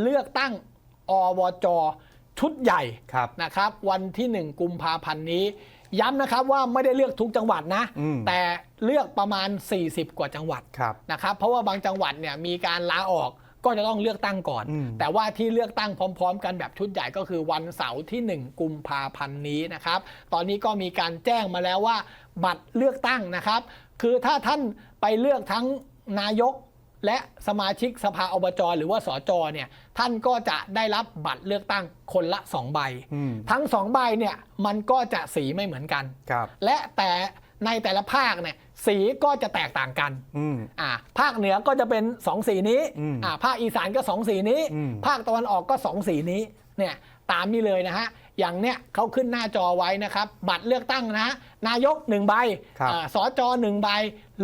เลือกตั้งอบจชุดใหญ่ครับนะครับ วันที่ 1 กุมภาพันธ์นี้ ย้ำนะครับว่าไม่ได้เลือกทุกจังหวัดนะอืมแต่เลือกประมาณ 40 กว่าจังหวัดครับนะครับ เพราะว่าบางจังหวัดเนี่ยมีการลาออกก็จะต้องเลือกตั้งก่อนอืมแต่ว่าที่เลือกตั้งพร้อม ๆ กันแบบชุดใหญ่ก็คือวันเสาร์ที่ 1 กุมภาพันธ์นี้นะครับ ตอนนี้ก็มีการแจ้งมาแล้วว่า บัตรเลือกตั้งนะครับ คือถ้าท่านไปเลือกทั้งนายก และสมาชิกสภาอบจหรือว่าสจเนี่ยท่านก็จะได้รับบัตรเลือกตั้งคนละ2ใบ อืมทั้ง2ใบเนี่ยมันก็จะสีไม่เหมือนกัน ครับและแต่ในแต่ละภาคเนี่ยสีก็จะแตกต่างกันอืม อ่าภาคเหนือก็จะเป็น2สีนี้อืมอ่าภาคอีสานก็2สีนี้ อืม ภาคตะวันออกก็2สีนี้เนี่ยตามนี้เลยนะฮะอย่างเนี้ยเขาขึ้นหน้าจอไว้นะครับ บัตรเลือกตั้งนะฮะนายก1ใบครับ อ่าสจหนึ่งใบ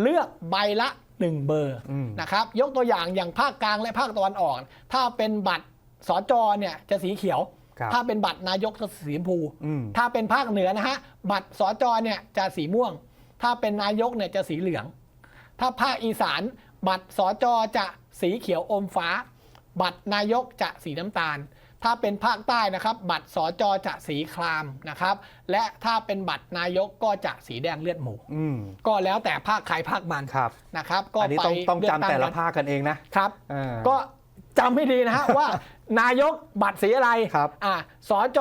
เลือกใบละ 1 เบอร์อืมนะครับยกตัวอย่างอย่างภาคกลางและภาคตะวันออก ถ้าเป็นบัตรสจเนี่ยจะสีเขียวครับถ้าเป็นบัตรนายกจะสีชมพูอืมถ้าเป็นภาคเหนือนะฮะบัตรสจเนี่ยจะสีม่วง ถ้าเป็นนายกเนี่ยจะสีเหลือง ถ้าภาคอีสานบัตรสจจะสีเขียวอมฟ้า บัตรนายกจะสีน้ำตาล ถ้าเป็นภาคใต้นะครับบัตรสจจะสีครามนะครับและถ้าเป็นบัตรนายกก็จะสีแดงเลือดหมูอืมก็แล้วแต่ภาคใครภาคมันครับนะครับ ก็อันนี้ไปต้องต้องเลืกจำแต่ละงกันภาคกันเองนะครับเออก็จำให้ดีนะฮะว่านายกบัตรสีอะไรครับอ่าสจ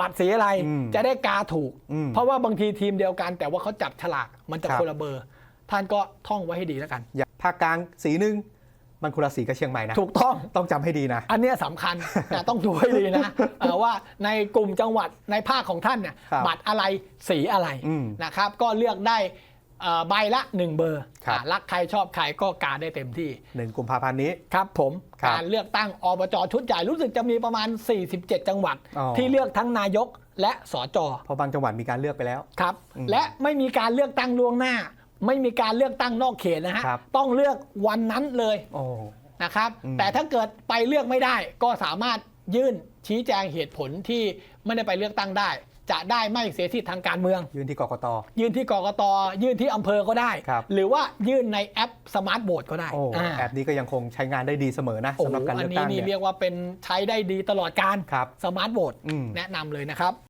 บัตรสีอะไรอืมจะได้กาถูกอืมเพราะว่าบางทีทีมเดียวกัน แต่ว่าเขาจับฉลากมันจะครับคนละเบอร์ ท่านก็ท่องไว้ให้ดีแล้วกันอย่างภาคกลางสีหนึ่ง มันคนละสีกับเชียงใหม่นะ ถูกต้อง ต้องจำให้ดีนะ อันเนี้ยสำคัญแต่ต้องดูให้ดีนะเอ่อว่าในกลุ่มจังหวัดในภาคของท่านเนี่ยครับบัตรอะไรสีอะไรอืมนะครับ ก็เลือกได้เอ่อใบละ 1 เบอร์ครับอ่ารักใครชอบใครก็กาได้เต็มที่หนึ่งกุมภาพันธ์นี้ ครับผมครับการเลือกตั้งอบจชุดใหญ่รู้สึกจะมีประมาณ 47 จังหวัดอ๋อที่เลือกทั้งนายกและสจเพราะบางจังหวัดมีการเลือกไปแล้วครับอืมและไม่มีการเลือกตั้งล่วงหน้า ไม่มีการเลือกตั้งนอกเขตนะฮะ ครับ ต้องเลือกวันนั้นเลยโอ้ นะครับ อืม แต่ถ้าเกิดไปเลือกไม่ได้ ก็สามารถยื่นชี้แจงเหตุผลที่ไม่ได้ไปเลือกตั้งได้ จะได้ไม่เสียสิทธิทางการเมือง ยื่นที่กกต ยื่นที่กกตยื่นที่อำเภอก็ได้ ครับ หรือว่ายื่นในแอปสมาร์ทโบ r ก็ได้โอ้อ่าแอปนี้ก็ยังคงใช้งานได้ดีเสมอนะโอ้สำหรับการอัเลืนอกนี้ตั้งนี่เนี่ยเรียกว่าเป็นใช้ได้ดีตลอดการครับ สมาร์ทโบ r อืม แนะนำเลยนะครับ